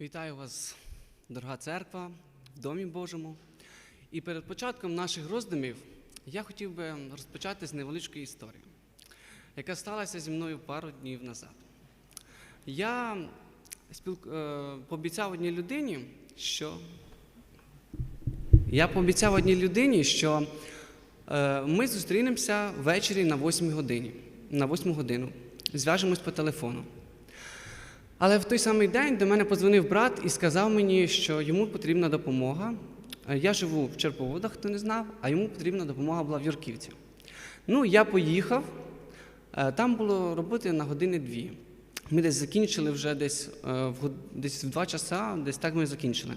Вітаю вас, дорога церква, в Домі Божому. І перед початком наших роздумів я хотів би розпочати з невеличкої історії, яка сталася зі мною пару днів назад. Я спілк... е, пообіцяв одній людині, що я пообіцяв одній людині, що е, ми зустрінемося ввечері на 8 годині. На 8 годину. Зв'яжемось по телефону. Але в той самий день до мене подзвонив брат і сказав мені, що йому потрібна допомога. Е, Я живу в Черповодах, хто не знав, а йому потрібна допомога була в Юрківці. Ну, я поїхав, Е, там було роботи на години дві. Ми десь закінчили вже десь е, в, десь в два часа, десь так ми закінчили.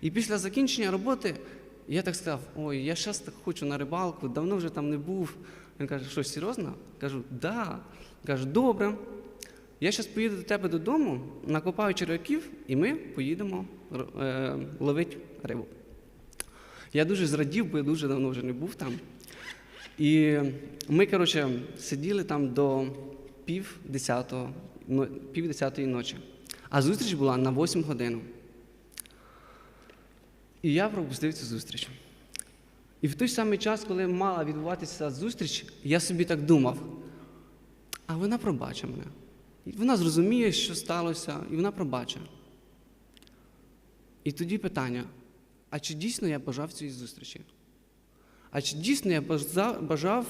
І після закінчення роботи я так сказав: ой, я щас так хочу на рибалку, давно вже там не був. Він каже, що серйозно? Кажу, да. Кажу, добре. Я зараз поїду до тебе додому, накопаю черв'яків, і ми поїдемо е, ловити рибу. Я дуже зрадів, бо я дуже давно вже не був там. І ми, коротше, сиділи там до пів десятого, пів десятої ночі. А зустріч була на 8 годину. І я пропустив цю зустріч. І в той самий час, коли мала відбуватися зустріч, я собі так думав, а вона пробачить мене. Вона зрозуміє, що сталося, і вона пробачить. І тоді питання: а чи дійсно я бажав цієї зустрічі? А чи дійсно я бажав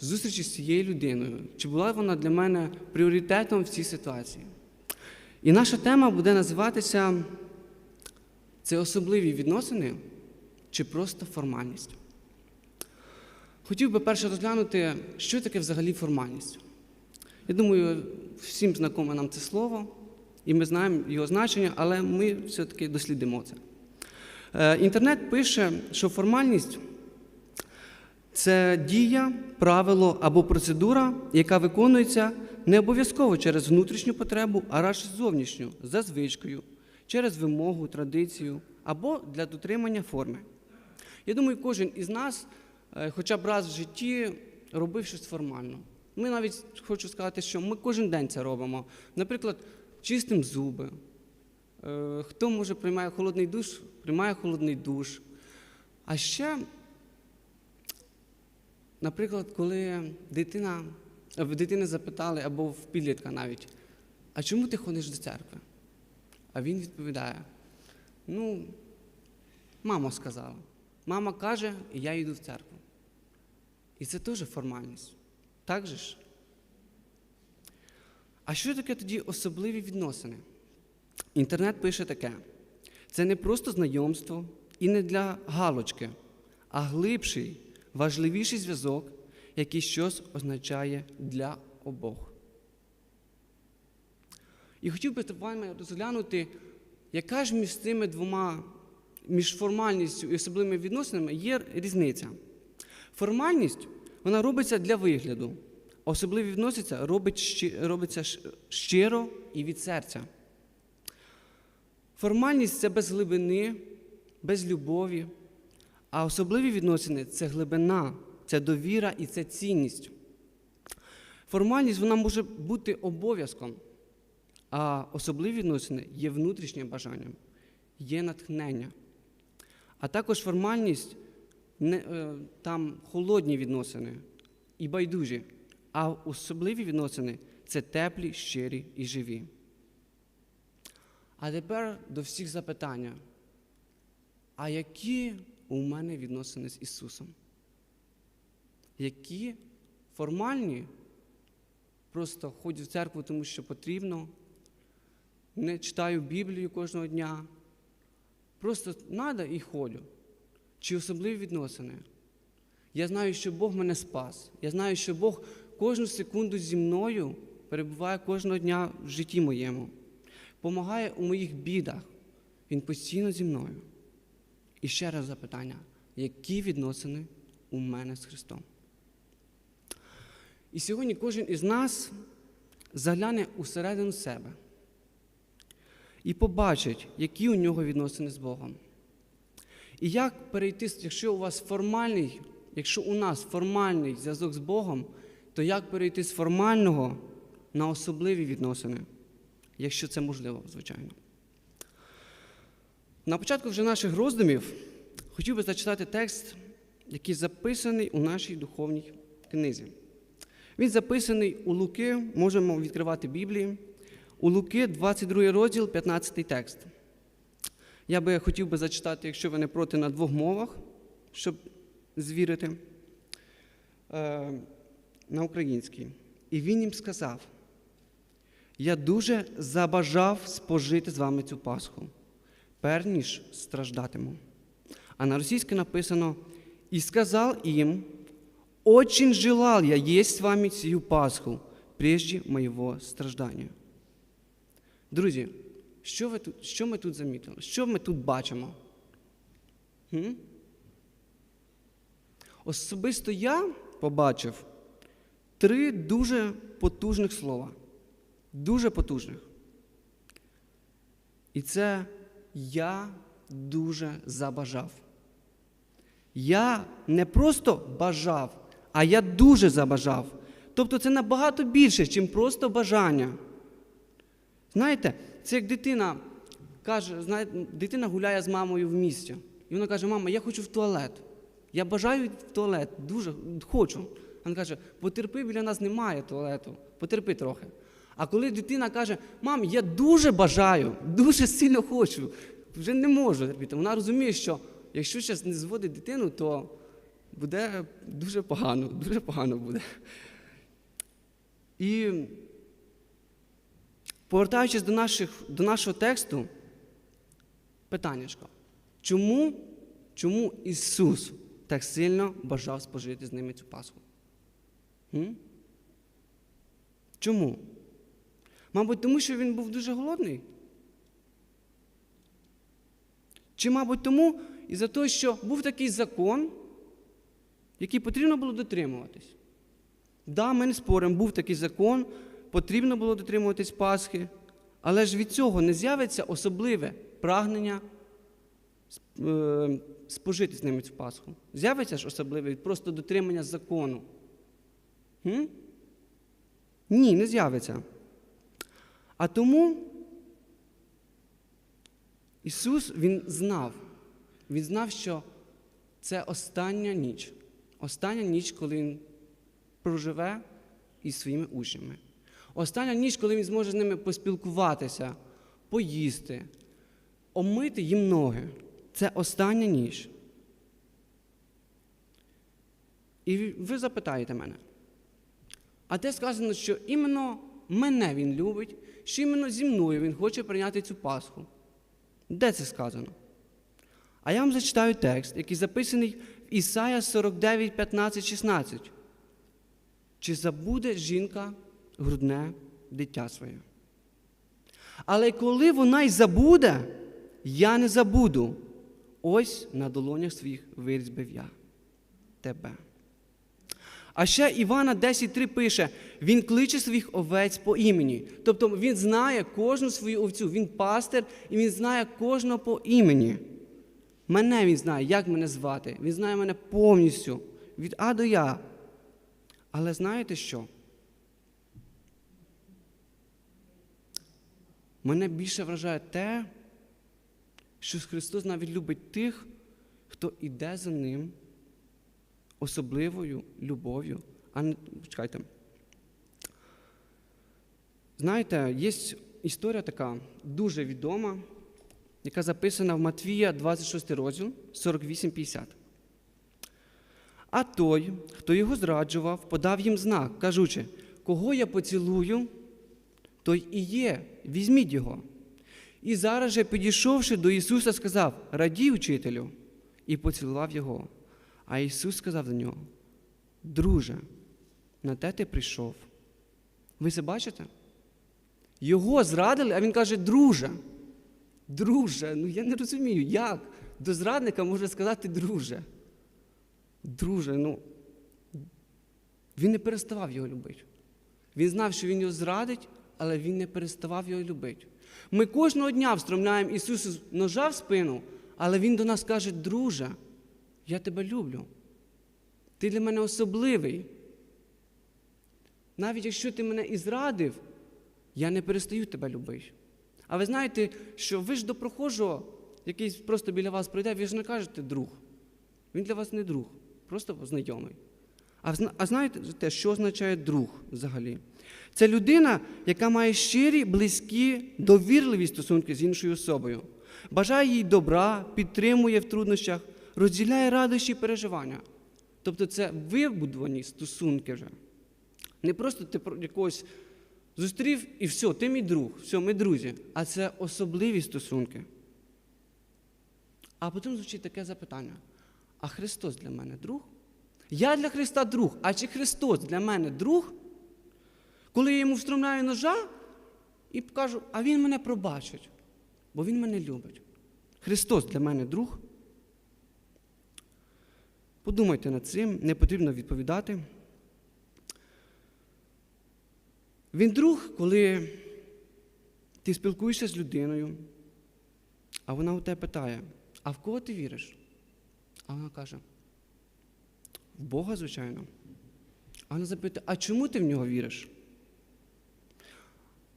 зустрічі з цією людиною? Чи була вона для мене пріоритетом в цій ситуації? І наша тема буде називатися це особливі відносини чи просто формальність. Хотів би перше розглянути, що таке взагалі формальність. Я думаю, всім знакоме нам це слово, і ми знаємо його значення, але ми все-таки дослідимо це. Е, Інтернет пише, що формальність це дія, правило або процедура, яка виконується не обов'язково через внутрішню потребу, а радше зовнішню, за звичкою, через вимогу, традицію або для дотримання форми. Я думаю, кожен із нас е, хоча б раз в житті робив щось формально. Ми навіть хочу сказати, що ми кожен день це робимо. Наприклад, чистимо зуби. Е, Хто може приймає холодний душ, приймає холодний душ. А ще, наприклад, коли дитина, е, дитини запитали, або в підлітка навіть, а чому ти ходиш до церкви? А він відповідає: ну, мама сказала. Мама каже, і я йду в церкву. І це теж формальність. Так же ж? А що таке тоді особливі відносини? Інтернет пише таке: це не просто знайомство і не для галочки, а глибший, важливіший зв'язок, який щось означає для обох. І хотів би вами розглянути, яка ж між цими двома, між формальністю і особливими відносинами є різниця. Формальність вона робиться для вигляду, особливі відноситься робить, робиться щиро і від серця. Формальність це без глибини, без любові, а особливі відносини це глибина, це довіра і це цінність. Формальність вона може бути обов'язком, а особливі відносини є внутрішнім бажанням, є натхнення. А також формальність не, е, там холодні відносини і байдужі, а особливі відносини це теплі, щирі і живі. А тепер до всіх запитання. А які у мене відносини з Ісусом? Які формальні? Просто ходжу в церкву, тому що потрібно, не читаю Біблію кожного дня. Просто треба і ходжу. Чи особливі відносини? Я знаю, що Бог мене спас. Я знаю, що Бог кожну секунду зі мною перебуває кожного дня в житті моєму, помагає у моїх бідах. Він постійно зі мною. І ще раз запитання: які відносини у мене з Христом? І сьогодні кожен із нас загляне усередину себе і побачить, які у нього відносини з Богом. І як перейти, якщо у вас формальний, якщо у нас формальний зв'язок з Богом, то як перейти з формального на особливі відносини, якщо це можливо, звичайно. На початку вже наших роздумів хотів би зачитати текст, який записаний у нашій духовній книзі. Він записаний у Луки, можемо відкривати Біблії. У Луки, 22 розділ, 15 текст. Я би хотів би зачитати, якщо ви не проти, на двох мовах, щоб звірити е, на українській. І він їм сказав: Я дуже забажав спожити з вами цю Пасху, перш ніж страждатиму. А на російській написано: І сказав їм, очень желал я есть с вами сию Пасху, прежде моєго страждання. Друзі, що, ви тут, що ми тут замітили? Що ми тут бачимо? Хм? Особисто я побачив три дуже потужних слова. Дуже потужних. І це я дуже забажав. Я не просто бажав, а я дуже забажав. Тобто це набагато більше, ніж просто бажання. Знаєте, це як дитина каже, знаєте, дитина гуляє з мамою в місті. І вона каже, мама, я хочу в туалет. Я бажаю в туалет, дуже хочу. Вона каже, потерпи, біля нас немає туалету, потерпи трохи. А коли дитина каже, мам, я дуже бажаю, дуже сильно хочу, вже не можу терпіти. Вона розуміє, що якщо зараз не зводить дитину, то буде дуже погано, дуже погано буде. І повертаючись до, наших, до нашого тексту, питаннячко. Чому, чому Ісус так сильно бажав спожити з ними цю Пасху? М? Чому? Мабуть, тому що він був дуже голодний? Чи, мабуть, тому і за те, що був такий закон, який потрібно було дотримуватись? Да, ми не споримо, був такий закон, потрібно було дотримуватись Пасхи, але ж від цього не з'явиться особливе прагнення е, спожити з ними цю Пасху. З'явиться ж особливе від просто дотримання закону. М? Ні, не з'явиться. А тому Ісус Він знав, Він знав, що це остання ніч. Остання ніч, коли Він проживе із своїми учнями. Остання ніч, коли він зможе з ними поспілкуватися, поїсти, омити їм ноги. Це остання ніч. І ви запитаєте мене, а де сказано, що іменно мене він любить, що іменно зі мною він хоче прийняти цю Пасху? Де це сказано? А я вам зачитаю текст, який записаний в Ісая 49, 15, 16. Чи забуде жінка грудне дитя своє? Але коли вона й забуде, я не забуду. Ось на долонях своїх вирізбив я тебе. А ще Івана 10.3 пише: Він кличе своїх овець по імені. Тобто він знає кожну свою овцю, він пастир, і він знає кожного по імені. Мене він знає, як мене звати. Він знає мене повністю, від А до Я. Але знаєте що? Мене більше вражає те, що Христос навіть любить тих, хто йде за Ним особливою любов'ю. А не чекайте. Знаєте, є історія така дуже відома, яка записана в Матвія 26 розділ 48-50. А той, хто його зраджував, подав їм знак, кажучи, кого я поцілую, той і є, візьміть його. І зараз же, підійшовши до Ісуса, сказав: Радій, учителю, і поцілував його. А Ісус сказав до нього: Друже, на те ти прийшов. Ви це бачите? Його зрадили, а він каже, друже. Друже, ну я не розумію, як до зрадника може сказати друже. Друже, ну він не переставав його любити. Він знав, що він його зрадить, але він не переставав його любити. Ми кожного дня встромляємо Ісусу ножа в спину, але Він до нас каже, друже, я тебе люблю. Ти для мене особливий. Навіть якщо ти мене і зрадив, я не перестаю тебе любити. А ви знаєте, що ви ж до прохожого якийсь просто біля вас пройде, ви ж не кажете друг. Він для вас не друг, просто знайомий. А, знаєте, що означає друг взагалі? Це людина, яка має щирі, близькі, довірливі стосунки з іншою особою, бажає їй добра, підтримує в труднощах, розділяє радощі і переживання. Тобто це вибудовані стосунки вже. Не просто ти якогось зустрів і все, ти мій друг, все, ми друзі. А це особливі стосунки. А потім звучить таке запитання: а Христос для мене друг? Я для Христа друг, а чи Христос для мене друг? Коли я йому встромляю ножа і кажу, а Він мене пробачить, бо Він мене любить. Христос для мене друг. Подумайте над цим, не потрібно відповідати. Він друг, коли ти спілкуєшся з людиною, а вона у тебе питає, а в кого ти віриш? А вона каже, в Бога, звичайно. А вона запитує, а чому ти в нього віриш?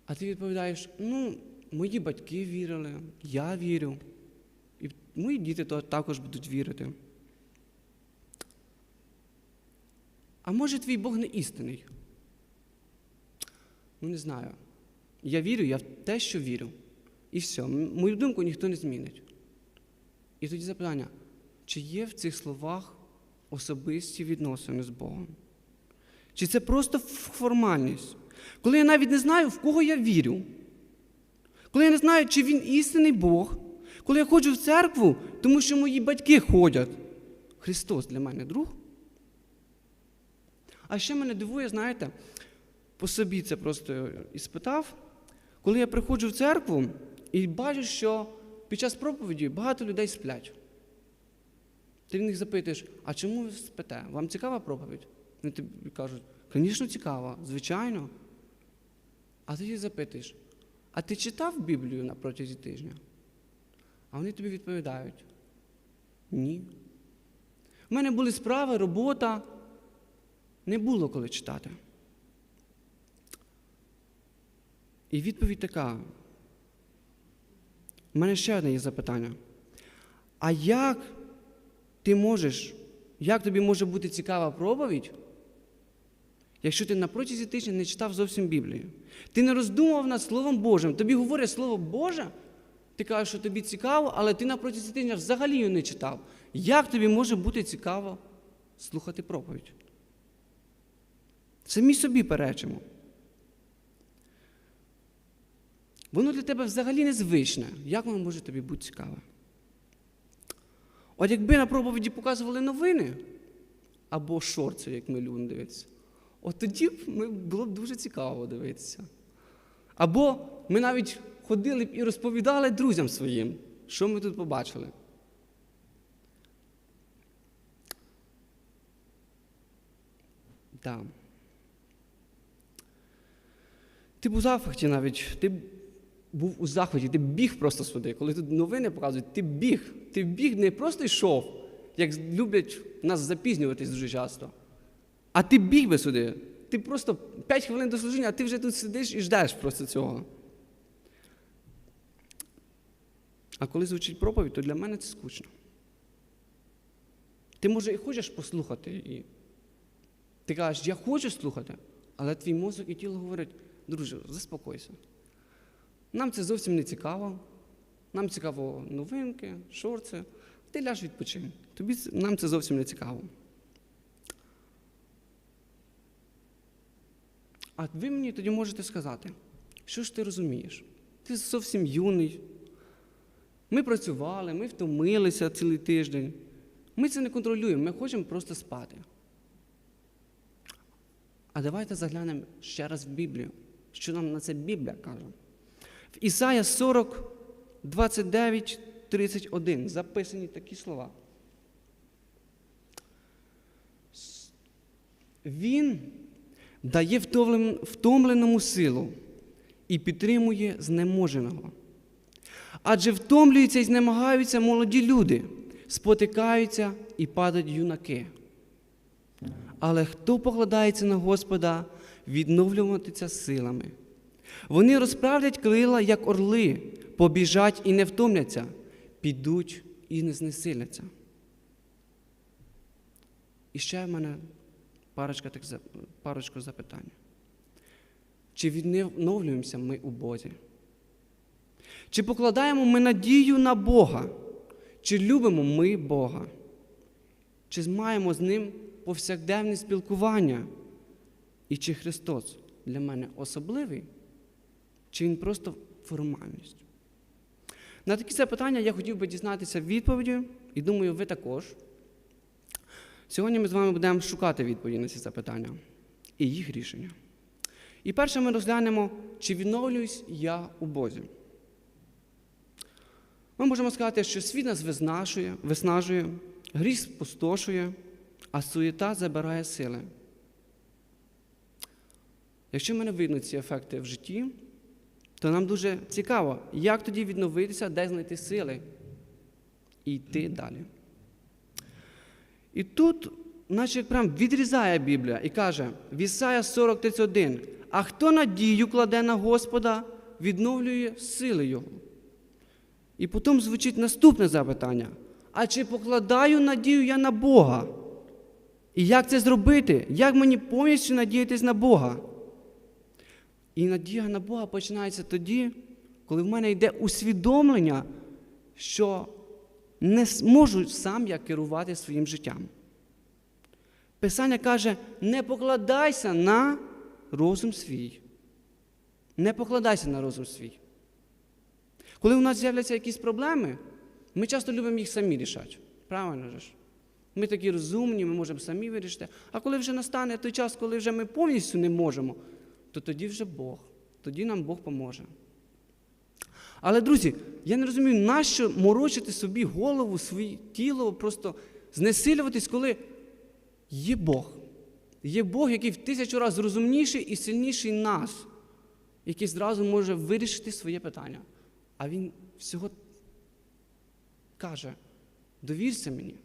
А ти відповідаєш, ну, мої батьки вірили, я вірю, і мої діти також будуть вірити. А може твій Бог не істинний? Ну, не знаю. Я вірю, я в те, що вірю. І все. Мою думку ніхто не змінить. І тоді запитання, чи є в цих словах особисті відносини з Богом? Чи це просто формальність? Коли я навіть не знаю, в кого я вірю, коли я не знаю, чи він істинний Бог, коли я ходжу в церкву, тому що мої батьки ходять, Христос для мене друг? А ще мене дивує, знаєте, по собі це просто і спитав, коли я приходжу в церкву і бачу, що під час проповіді багато людей сплять. Ти в них запитуєш, а чому ви спите? Вам цікава проповідь? Вони тобі кажуть, звісно, цікава, звичайно. А ти їх запитуєш, а ти читав Біблію на протязі тижня? А вони тобі відповідають: ні. У мене були справи, робота. Не було коли читати. І відповідь така. У мене ще одне є запитання. А як ти можеш, як тобі може бути цікава проповідь, якщо ти на протязі тижня не читав зовсім Біблію? Ти не роздумував над Словом Божим, тобі говорять Слово Боже, ти кажеш, що тобі цікаво, але ти на протязі тижня взагалі його не читав. Як тобі може бути цікаво слухати проповідь? Самі собі перечимо. Воно для тебе взагалі незвичне. Як воно може тобі бути цікаве? От якби на проповіді показували новини або шорти, як ми любимо дивитися, от тоді б ми, було б дуже цікаво дивитися. Або ми навіть ходили б і розповідали друзям своїм, що ми тут побачили. Так. Ти у захваті навіть, ти був у захваті, ти біг просто сюди. Коли тут новини показують, ти біг. Ти біг не просто йшов, як люблять нас запізнюватись дуже часто. А ти біг би сюди. Ти просто 5 хвилин до служіння, а ти вже тут сидиш і ждеш просто цього. А коли звучить проповідь, то для мене це скучно. Ти, може, і хочеш послухати і ти кажеш, я хочу слухати, але твій мозок і тіло говорять, друже, заспокойся. Нам це зовсім не цікаво. Нам цікаво новинки, шорти. Ти ляж відпочинь. Тобі нам це зовсім не цікаво. А ви мені тоді можете сказати, що ж ти розумієш? Ти зовсім юний. Ми працювали, ми втомилися цілий тиждень. Ми це не контролюємо, ми хочемо просто спати. А давайте заглянемо ще раз в Біблію. Що нам на це Біблія каже? В Ісая 40, 29, 31 записані такі слова. Він дає втомленому силу і підтримує знеможеного. Адже втомлюються і знемагаються молоді люди, спотикаються і падають юнаки. Але хто покладається на Господа, відновлюватися силами. Вони розправлять крила, як орли, побіжать і не втомляться, підуть і не знесиляться. І ще в мене парочка, так, парочку запитань. Чи відновлюємося ми у Бозі? Чи покладаємо ми надію на Бога? Чи любимо ми Бога? Чи маємо з Ним повсякденне спілкування? І чи Христос для мене особливий, чи Він просто формальність? На такі запитання я хотів би дізнатися відповіді, і думаю, ви також. Сьогодні ми з вами будемо шукати відповіді на ці запитання і їх рішення. І перше ми розглянемо, чи відновлююсь я у Бозі. Ми можемо сказати, що світ нас виснажує, виснажує, гріх спустошує, а суєта забирає сили. Якщо в мене видно ці ефекти в житті, то нам дуже цікаво, як тоді відновитися, де знайти сили і йти далі. І тут, наче прям відрізає Біблія і каже, в Ісая 40:31, а хто надію кладе на Господа, відновлює сили Його. І потім звучить наступне запитання: а чи покладаю надію я на Бога? І як це зробити? Як мені повністю надіятись на Бога? І надія на Бога починається тоді, коли в мене йде усвідомлення, що не зможу сам я керувати своїм життям. Писання каже: не покладайся на розум свій. Не покладайся на розум свій. Коли у нас з'являться якісь проблеми, ми часто любимо їх самі рішати. Правильно ж? Ми такі розумні, ми можемо самі вирішити. А коли вже настане той час, коли вже ми повністю не можемо, то тоді вже Бог. Тоді нам Бог поможе. Але, друзі, я не розумію, нащо морочити собі голову, своє тіло, просто знесилюватись, коли є Бог. Є Бог, який в тисячу разів розумніший і сильніший нас, який зразу може вирішити своє питання. А Він всього каже: довірся мені,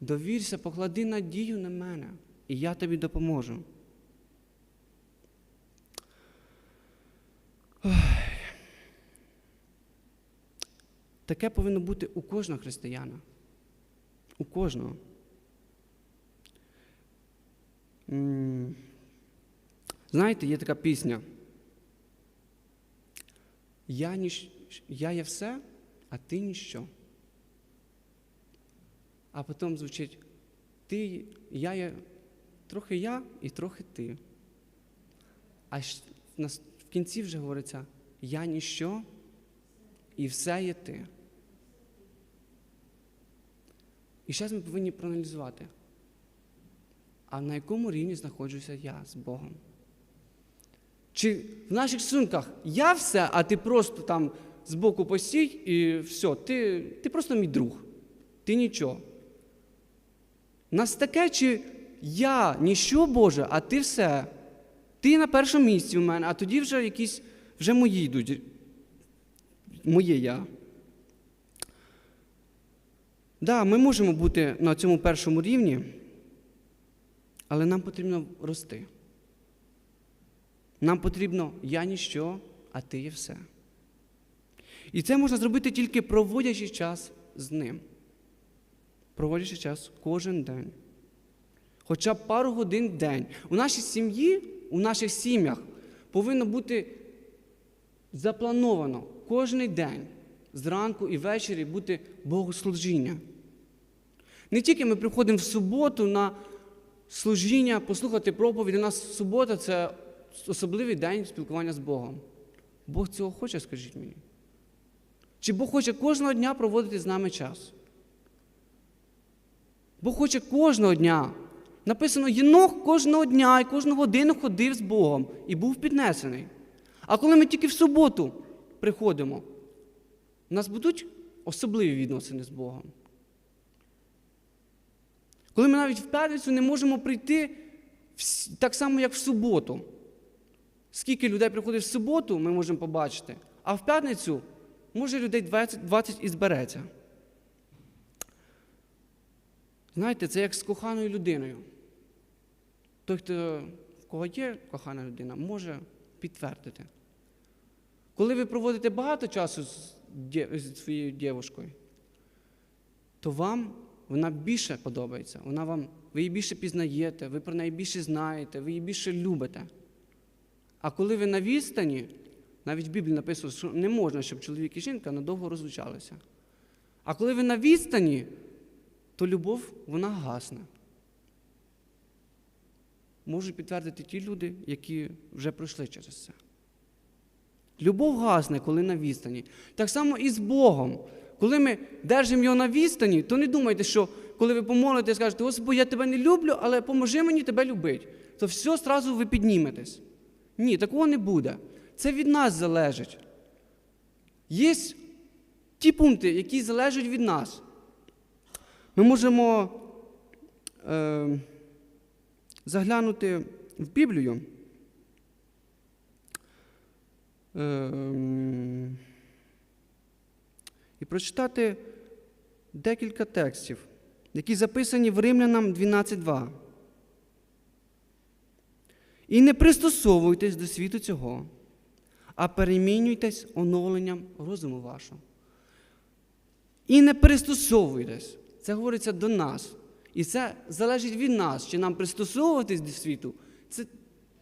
довірся, поклади надію на мене, і я тобі допоможу. Таке повинно бути у кожного християна. У кожного. Знаєте, є така пісня. Я, ніщ... я є все, а ти ніщо. А потім звучить ти, я є трохи я і трохи ти. А кінці вже говориться я ніщо і все є ти. І зараз ми повинні проаналізувати, а на якому рівні знаходжуся я з Богом? Чи в наших стосунках я все, а ти просто там збоку постій і все, ти, ти просто мій друг, ти нічого. Нас таке, чи я ніщо Боже, а ти все. Ти на першому місці у мене, а тоді вже якісь вже мої йдуть. Моє я. Да, ми можемо бути на цьому першому рівні, але нам потрібно рости. Нам потрібно я ніщо, а ти є все. І це можна зробити тільки проводячи час з ним. Проводячи час кожен день. Хоча пару годин в день. У нашій сім'ї, у наших сім'ях повинно бути заплановано кожен день, зранку і ввечері бути богослужіння. Не тільки ми приходимо в суботу на служіння, послухати проповідь. У нас субота це особливий день спілкування з Богом. Бог цього хоче, скажіть мені. Чи Бог хоче кожного дня проводити з нами час? Бог хоче кожного дня. Написано, Єнох кожного дня і кожну годину ходив з Богом і був піднесений. А коли ми тільки в суботу приходимо, у нас будуть особливі відносини з Богом. Коли ми навіть в п'ятницю не можемо прийти так само, як в суботу. Скільки людей приходить в суботу, ми можемо побачити, а в п'ятницю може людей 20, 20 і збереться. Знаєте, це як з коханою людиною. Той, хто в кого є кохана людина, може підтвердити. Коли ви проводите багато часу з з своєю дівчиною, то вам вона більше подобається. Вона вам, ви її більше пізнаєте, ви про неї більше знаєте, ви її більше любите. А коли ви на відстані, навіть в Біблії написано, що не можна, щоб чоловік і жінка надовго розлучалися. А коли ви на відстані, то любов вона гасне. Можуть підтвердити ті люди, які вже пройшли через це. Любов гасне, коли на відстані. Так само і з Богом. Коли ми держимо його на відстані, то не думайте, що коли ви помолите, і скажете, Господи, я тебе не люблю, але поможи мені тебе любити, то все одразу ви підніметесь. Ні, такого не буде. Це від нас залежить. Є ті пункти, які залежать від нас. Ми можемо е, заглянути в Біблію. Е, і прочитати декілька текстів, які записані в Римлянам 12.2. І не пристосовуйтесь до світу цього, а перемінюйтесь оновленням розуму вашого. І не пристосовуйтесь. Це говориться до нас. І це залежить від нас, чи нам пристосовуватись до світу, це,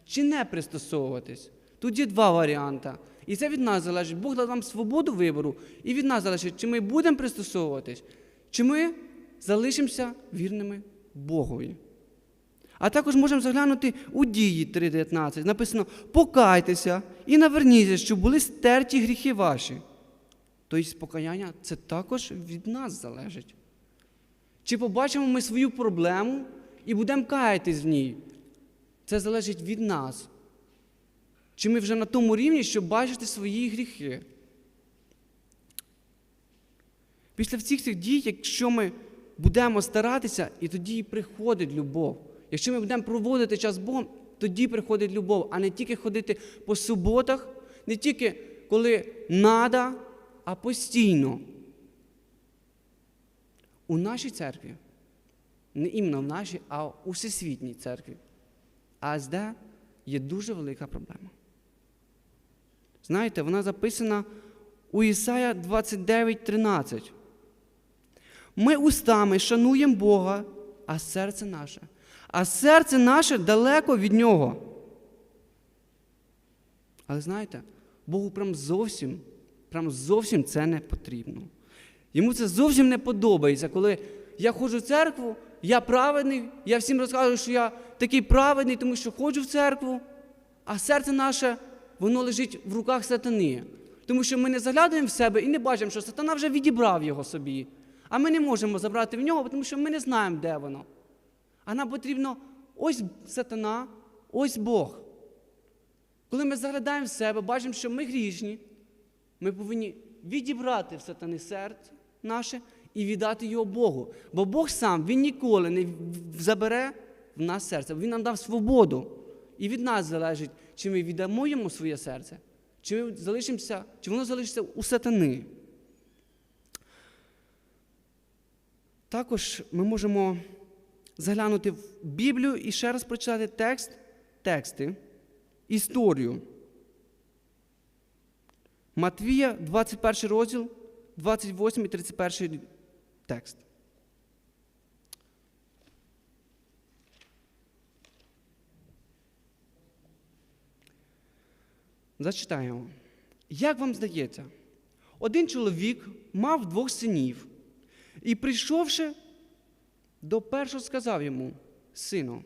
чи не пристосовуватись. Тут є два варіанти. І це від нас залежить. Бог дав нам свободу вибору, і від нас залежить, чи ми будемо пристосовуватись, чи ми залишимося вірними Богові. А також можемо заглянути у дії 3.19. Написано: покайтеся і наверніться, щоб були стерті гріхи ваші. Тобто покаяння це також від нас залежить. Чи побачимо ми свою проблему і будемо каятись в ній? Це залежить від нас. Чи ми вже на тому рівні, щоб бачити свої гріхи? Після всіх цих дій, якщо ми будемо старатися, і тоді і приходить любов. Якщо ми будемо проводити час з Богом, тоді приходить любов, а не тільки ходити по суботах, не тільки коли надо, а постійно. У нашій церкві, не іменно в нашій, а у всесвітній церкві, АСД є дуже велика проблема. Знаєте, вона записана у Ісая 29:13. Ми устами шануємо Бога, а серце наше. А серце наше далеко від Нього. Але знаєте, Богу прям зовсім, прям зовсім це не потрібно. Йому це зовсім не подобається, коли я ходжу в церкву, я праведний, я всім розказую, що я такий праведний, тому що ходжу в церкву, а серце наше, воно лежить в руках сатани. Тому що ми не заглядаємо в себе і не бачимо, що сатана вже відібрав його собі. А ми не можемо забрати в нього, тому що ми не знаємо, де воно. А нам потрібно ось сатана, ось Бог. Коли ми заглядаємо в себе, бачимо, що ми грішні, ми повинні відібрати в сатани серце наше і віддати його Богу. Бо Бог сам Він ніколи не забере в нас серце. Він нам дав свободу. І від нас залежить, чи ми віддамо йому своє серце, чи ми залишимося, чи воно залишиться у сатани. Також ми можемо заглянути в Біблію і ще раз прочитати текст, тексти, історію. Матвія, 21 розділ, 28 і 31 текст. Зачитаємо. Як вам здається, один чоловік мав двох синів, і, прийшовши до першого, сказав йому: Сину,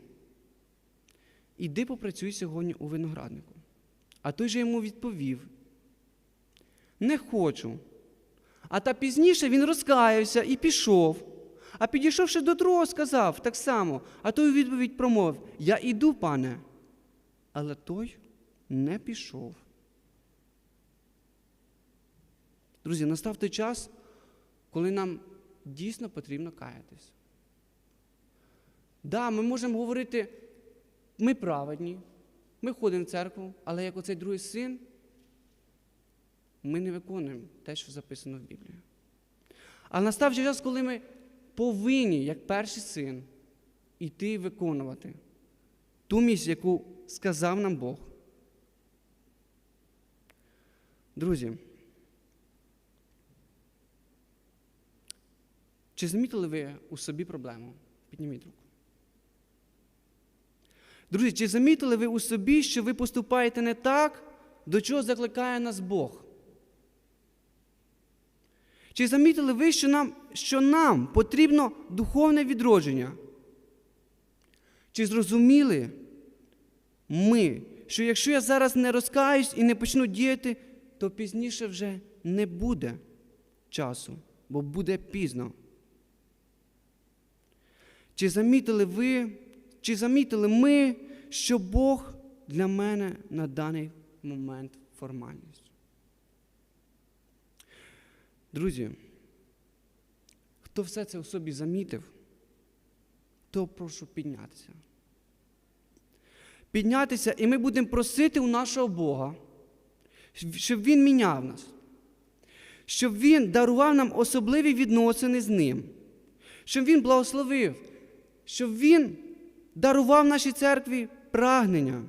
іди попрацюй сьогодні у винограднику. А той же йому відповів: Не хочу. А та пізніше він розкаявся і пішов. А підійшовши до другого, сказав так само, а той у відповідь промовив: Я іду, пане. Але той не пішов. Друзі, настав той час, коли нам дійсно потрібно каятись. Да, ми можемо говорити, ми праведні, ми ходимо в церкву, але як оцей другий син, ми не виконуємо те, що записано в Біблії. А настав час, коли ми повинні, як перший син, іти виконувати ту місію, яку сказав нам Бог. Друзі, Чи замітили ви у собі проблему? Підніміть руку. Друзі, чи замітили ви у собі, що ви поступаєте не так, до чого закликає нас Бог? Чи замітили ви, що нам, що нам потрібно духовне відродження? Чи зрозуміли ми, що якщо я зараз не розкаюсь і не почну діяти, то пізніше вже не буде часу, бо буде пізно? Чи замітили ви, чи замітили ми, що Бог для мене на даний момент формальність? Друзі, хто все це у собі замітив, то прошу піднятися. Піднятися, і ми будемо просити у нашого Бога, щоб Він міняв нас, щоб Він дарував нам особливі відносини з Ним, щоб Він благословив, щоб Він дарував нашій церкві прагнення,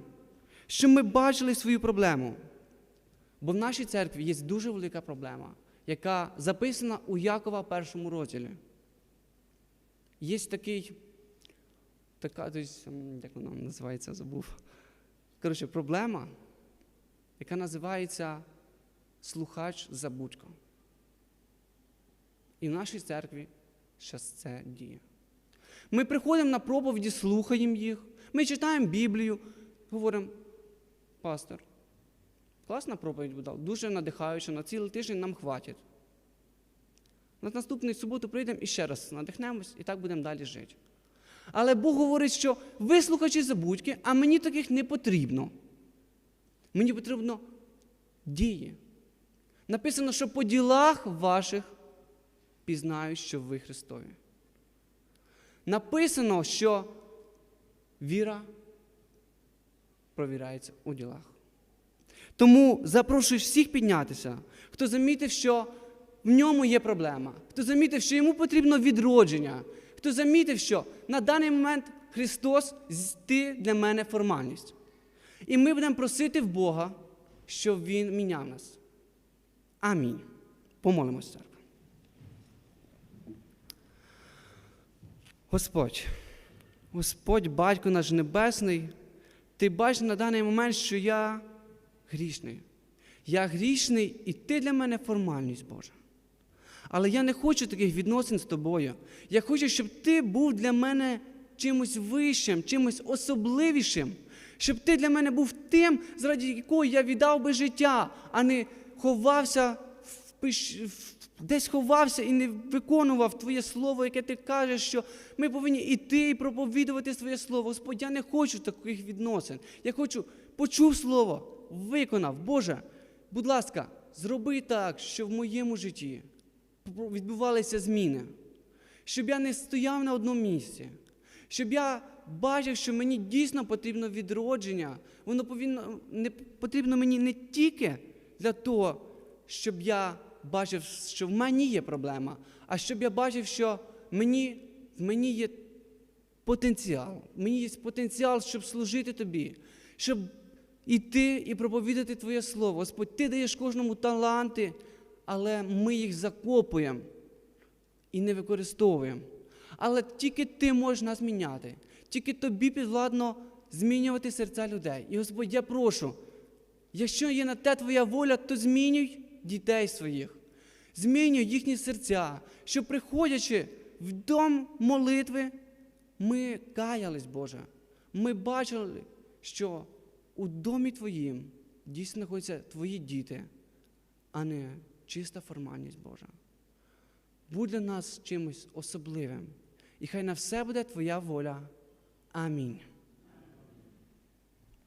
щоб ми бачили свою проблему. Бо в нашій церкві є дуже велика проблема, яка записана у Якова першому розділі. Є такий, така, як вона називається, забув. Коротше, проблема, яка називається слухач забудько. І в нашій церкві зараз це діє. Ми приходимо на проповіді, слухаємо їх, ми читаємо Біблію, говоримо, пастор, класна проповідь була, дуже надихаюча, на цілий тиждень нам хватить. На наступну суботу прийдемо і ще раз надихнемось, і так будемо далі жити. Але Бог говорить, що ви слухачі забудьки, а мені таких не потрібно. Мені потрібно дії. Написано, що по ділах ваших пізнаю, що ви Христові. Написано, що віра провіряється у ділах. Тому запрошую всіх піднятися, хто замітив, що в ньому є проблема, хто замітив, що йому потрібно відродження, хто замітив, що на даний момент Христос ти для мене формальність. І ми будемо просити в Бога, щоб Він міняв нас. Амінь. Помолимося, церква. Господь, Господь, Батько наш Небесний, Ти бачиш на даний момент, що я грішний. Я грішний, і ти для мене формальність Божа. Але я не хочу таких відносин з тобою. Я хочу, щоб ти був для мене чимось вищим, чимось особливішим, щоб ти для мене був тим, заради якого я віддав би життя, а не ховався десь ховався і не виконував Твоє слово, яке ти кажеш, що ми повинні іти і проповідувати Твоє слово. Господь, я не хочу таких відносин. Я хочу, почув слово, виконав. Боже, будь ласка, зроби так, щоб в моєму житті відбувалися зміни, щоб я не стояв на одному місці, щоб я бачив, що мені дійсно потрібно відродження. Воно повинно не потрібно мені не тільки для того, щоб я бачив, що в мені є проблема, а щоб я бачив, що мені, мені є потенціал. Мені є потенціал, щоб служити тобі, щоб іти і проповідати Твоє Слово. Господь, Ти даєш кожному таланти, але ми їх закопуємо і не використовуємо. Але тільки ти можеш нас міняти, тільки тобі підвладно змінювати серця людей. І Господь, я прошу, якщо є на те твоя воля, то змінюй дітей своїх, змінюй їхні серця, щоб приходячи в дом молитви, ми каялись, Боже. Ми бачили, що у домі Твоїм дійсно знаходяться Твої діти, а не чиста формальність Божа. Будь для нас чимось особливим. І хай на все буде Твоя воля. Амінь.